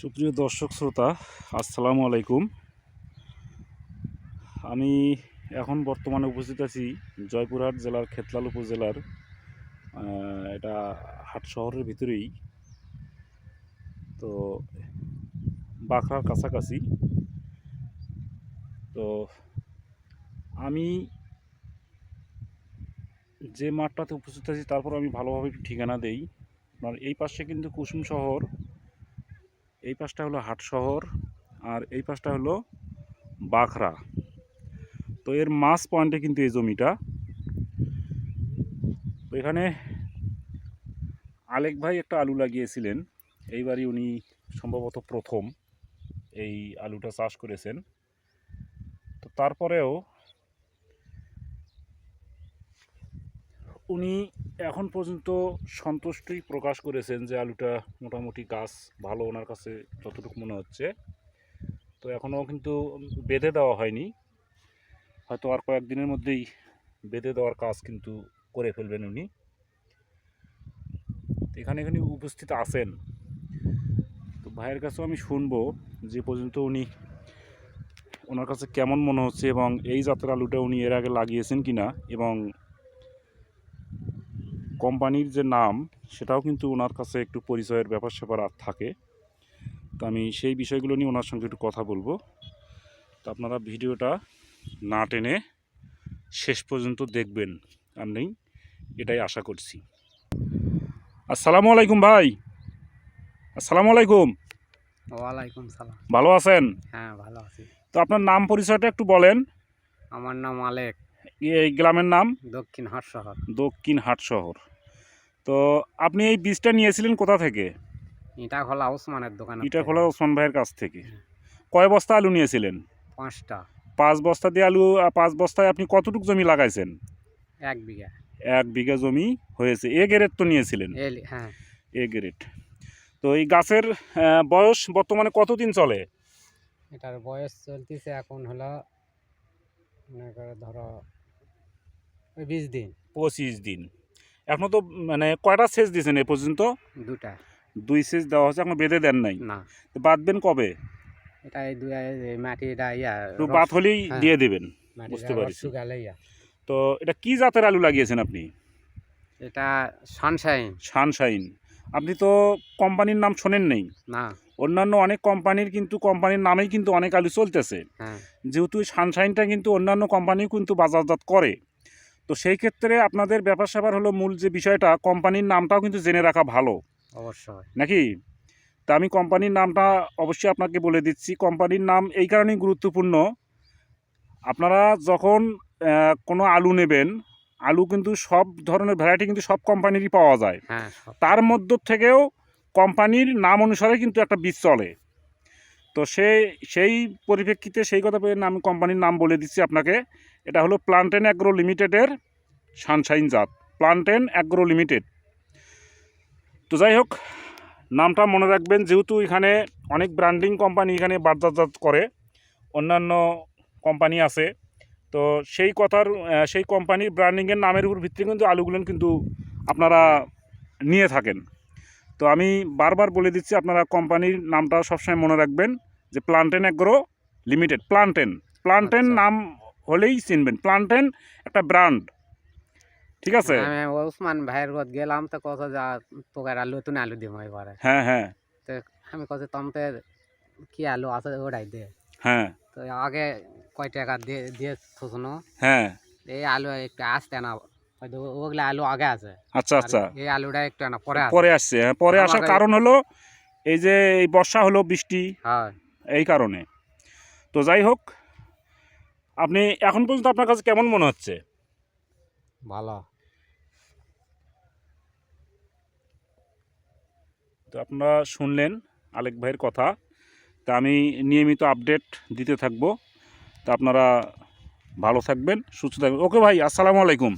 সুপ্রিয় দর্শক শ্রোতা, আসসালামু আলাইকুম। আমি এখন বর্তমানে উপস্থিত আছি জয়পুরহাট জেলার খেতলাল উপজেলার এটা হাট শহরের ভিতরেই। তো বাখরার কাছাকাছি। তো আমি যে মাঠটাতে উপস্থিত আছি, তারপর আমি ভালোভাবে একটু ঠিকানা দেই। আপনার এই পাশে কিন্তু কুসুম শহর। এই পাশটা হলো হাট শহর আর এই পাশটা হলো বাখরা তো এর মাস পয়েন্টে কিন্তু এই জমিটা। তো এখানে আলেক ভাই একটা আলু লাগিয়েছিলেন। এইবারই উনি সম্ভবত প্রথম এই আলুটা চাষ করেছেন। তো তারপরেও উনি এখন পর্যন্ত সন্তুষ্টই প্রকাশ করেছেন যে আলুটা মোটামুটি গাছ ভালো ওনার কাছে যতটুকু মনে হচ্ছে। তো এখনও কিন্তু বেঁধে দেওয়া হয়নি। হয়তো আর কয়েকদিনের মধ্যেই বেঁধে দেওয়ার কাজ কিন্তু করে ফেলবেন উনি। এখানে এখানে উপস্থিত আছেন। তো ভাইয়ের কাছেও আমি শুনব যে পর্যন্ত উনি ওনার কাছে কেমন মনে হচ্ছে এবং এই জাতের আলুটা উনি এর আগে লাগিয়েছেন কিনা এবং কোম্পানির যে নাম সেটাও কিন্তু ওনার কাছে একটু পরিচয়ের ব্যাপার স্যাপার আর থাকে। তো আমি সেই বিষয়গুলো নিয়ে ওনার সঙ্গে একটু কথা বলব। তো আপনারা ভিডিওটা না টেনে শেষ পর্যন্ত দেখবেন। আমি এটাই আশা করছি। আসসালামু আলাইকুম ভাই। আসসালামু আলাইকুম। ওয়ালাইকুম সালাম। ভালো আছেন? হ্যাঁ ভালো আছি। তো আপনার নাম পরিচয়টা একটু বলেন। আমার নাম আলেক। এই গ্রামের নাম? দক্ষিণ হাট শহর। দক্ষিণ হাট শহর। তো আপনি এই বীজটা নিয়েছিলেন কোথা থেকে? ইটা খোলা ওসমানের দোকান ইটা খোলা ওসমান ভাইয়ের কাছ থেকে। কয় বস্তা আলু নিয়েছিলেন? পাঁচটা। পাঁচ বস্তা দিয়ে আলু পাঁচ বস্তায় আপনি কতটুকু জমি লাগাইছেন? এক বিঘা। এক বিঘা জমি হয়েছে। এ গ্রেড তো নিয়েছিলেন? হ্যাঁ। এ গ্রেড তো এই গাছের বয়স বর্তমানে কতদিন চলে? এটার বয়স চলতেছে এখন হলো মনে করে ধরো বিশ দিন। পঁচিশ দিন। এখনও তো মানে কয়টা সেচ দিয়েছেন এ পর্যন্ত? দুটা। দুই সেচ দেওয়া হচ্ছে এখন বেঁধে দেন নাই? না। তো বাঁধবেন কবে? এটা এই দুই ইয়া একটু বাত হলেই হ্যাঁ। দিয়ে দেবেন বুঝতে পারছি। তো এটা কি জাতের আলু লাগিয়েছেন আপনি? এটা সানশাইন। সানশাইন। আপনি তো কোম্পানির নাম শোনেন নেই? না। অন্যান্য অনেক কোম্পানির কিন্তু কোম্পানির নামেই কিন্তু অনেক আলু চলতেছে। হ্যাঁ। যেহেতু সানশাইনটা কিন্তু অন্যান্য কোম্পানি কিন্তু বাজারজাত করে। তো সেই ক্ষেত্রে আপনাদের ব্যাপার স্যাপার হলো মূল যে বিষয়টা কোম্পানির নামটাও কিন্তু জেনে রাখা ভালো। অবশ্যই। নাকি? তা আমি কোম্পানির নামটা অবশ্যই আপনাকে বলে দিচ্ছি। কোম্পানির নাম এই কারণেই গুরুত্বপূর্ণ। আপনারা যখন কোনো আলু নেবেন আলু কিন্তু সব ধরনের ভ্যারাইটি কিন্তু সব কোম্পানিরই পাওয়া যায়। হ্যাঁ তার মধ্য থেকেও কোম্পানির নাম অনুসারে কিন্তু একটা বীজ চলে। তো সেই সেই পরিপ্রেক্ষিতে সেই কথা আমি কোম্পানির নাম বলে দিচ্ছি আপনাকে। এটা হলো প্লান্টেন অ্যাগ্রো লিমিটেডের সানশাইন জাত প্লান্টেন অ্যাগ্রো লিমিটেড। তো যাই হোক নামটা মনে রাখবেন যেহেতু এখানে অনেক ব্র্যান্ডিং কোম্পানি এখানে বাজারজাত করে অন্যান্য কোম্পানি আছে তো সেই কথার সেই কোম্পানির ব্র্যান্ডিংয়ের নামের উপর ভিত্তি কিন্তু আলুগুলো কিন্তু আপনারা নিয়ে থাকেন। তো আমি বারবার বলে দিচ্ছি আপনারা কোম্পানির নামটা সবসময় মনে রাখবেন যে Plantain Agro Limited Plantain. Plantain আচ্ছা। নাম হলেই চিনবেন। প্লান্টেন একটা ব্র্যান্ড ঠিক আছে? আমি ওসমান ভাইয়ের ঘর গেলাম তো কত যা তোকে আলু তুমি আলু দিব এবারে। হ্যাঁ হ্যাঁ। তো আমি কত তমতে কি আলু আছে ওটাই দে। হ্যাঁ। তো আগে কয় টাকা দিয়ে দিয়ে শুনো হ্যাঁ। এই আলু একটু আসতে না ওগুলা আলু আগে আছে। আচ্ছা আচ্ছা। এই আলুটা একটু না পরে পরে আসছে হ্যাঁ পরে আসার কারণ হলো এই যে এই বর্ষা হলো বৃষ্টি। হ্যাঁ। এই কারণে। তো যাই হোক আপনি এখন পর্যন্ত আপনার কাছে কেমন মনে হচ্ছে? ভালো। তো আপনারা শুনলেন আলেক ভাইয়ের কথা। তা আমি নিয়মিত আপডেট দিতে থাকব। তা আপনারা ভালো থাকবেন সুস্থ থাকবেন। ওকে ভাই আসসালামু আলাইকুম।